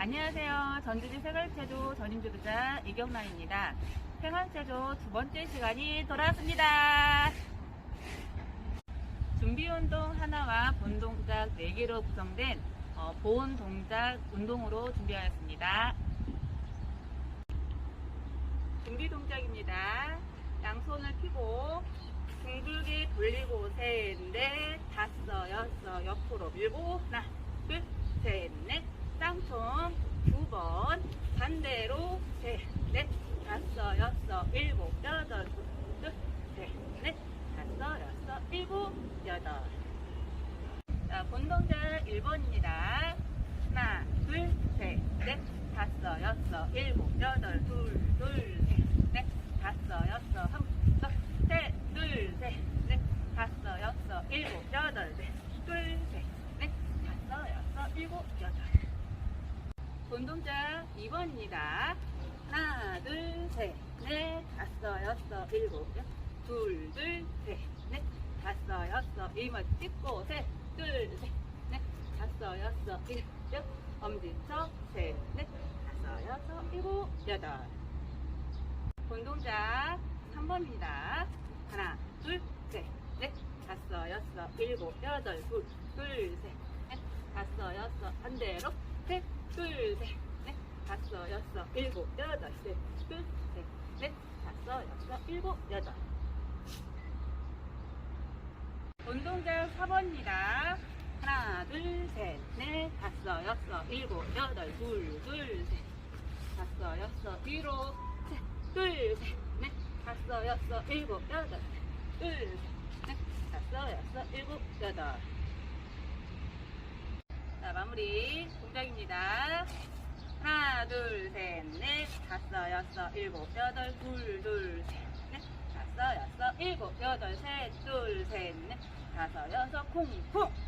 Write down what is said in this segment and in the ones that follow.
안녕하세요. 전주지 생활체조 전임주도자 이경란입니다. 생활체조 두 번째 시간이 돌아왔습니다. 준비운동 하나와 본동작 4개로 구성된 어, 보온 동작 운동으로 준비하였습니다. 준비 동작입니다. 양손을 펴고 둥글게 돌리고 셋, 넷, 다섯, 여섯, 옆으로 밀고 하나, 둘, 셋, 넷, 쌍총 두 번, 반대로 셋, 넷, 다섯, 여섯, 일곱, 여덟, 둘, 셋, 넷, 다섯, 여섯, 일곱, 여덟. 자, 본동작 1번입니다. 하나, 둘, 셋, 넷, 다섯, 여섯, 일곱, 여덟, 둘, 둘, 셋, 넷, 다섯, 여섯, 한, 더, 셋, 둘, 셋, 넷, 다섯, 여섯, 일곱, 여덟, 넷, 둘, 셋, 넷, 다섯, 여섯, 일곱, 여덟. 본동작 2번입니다. 하나, 둘, 셋, 넷, 다섯, 여섯, 일곱, 여, 둘, 둘, 셋, 넷, 다섯, 여섯, 일번 찍고, 셋, 둘, 셋, 넷, 다섯, 여섯, 일곱, 엄지척, 셋, 넷, 다섯, 여섯, 일곱, 여덟. 본동작 3번입니다. 하나, 둘, 셋, 넷, 다섯, 여섯, 일곱, 여덟, 둘, 둘, 셋, 넷, 다섯, 여섯, 반대로, 셋, 둘, 셋, 넷, 다섯, 여섯, 일곱, 여덟, 셋, 둘, 셋, 넷, 다섯, 여섯, 일곱, 여덟. 운동장 4번입니다. 하나, 둘, 셋, 넷, 다섯, 여섯, 일곱, 여덟, 둘, 둘, 셋, 다섯, 여섯, 뒤로, 셋, 둘, 셋, 넷, 다섯, 여섯, 일곱, 여덟, 둘, 셋, 넷, 다섯, 여섯, 일곱, 여덟. 자, 마무리. 동작입니다. 하나, 둘, 셋, 넷, 다섯, 여섯, 일곱, 여덟, 둘, 둘, 셋, 넷, 다섯, 여섯, 일곱, 여덟, 셋, 둘, 셋, 넷, 다섯, 여섯, 콩콩.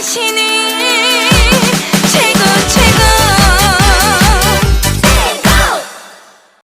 আসেনি।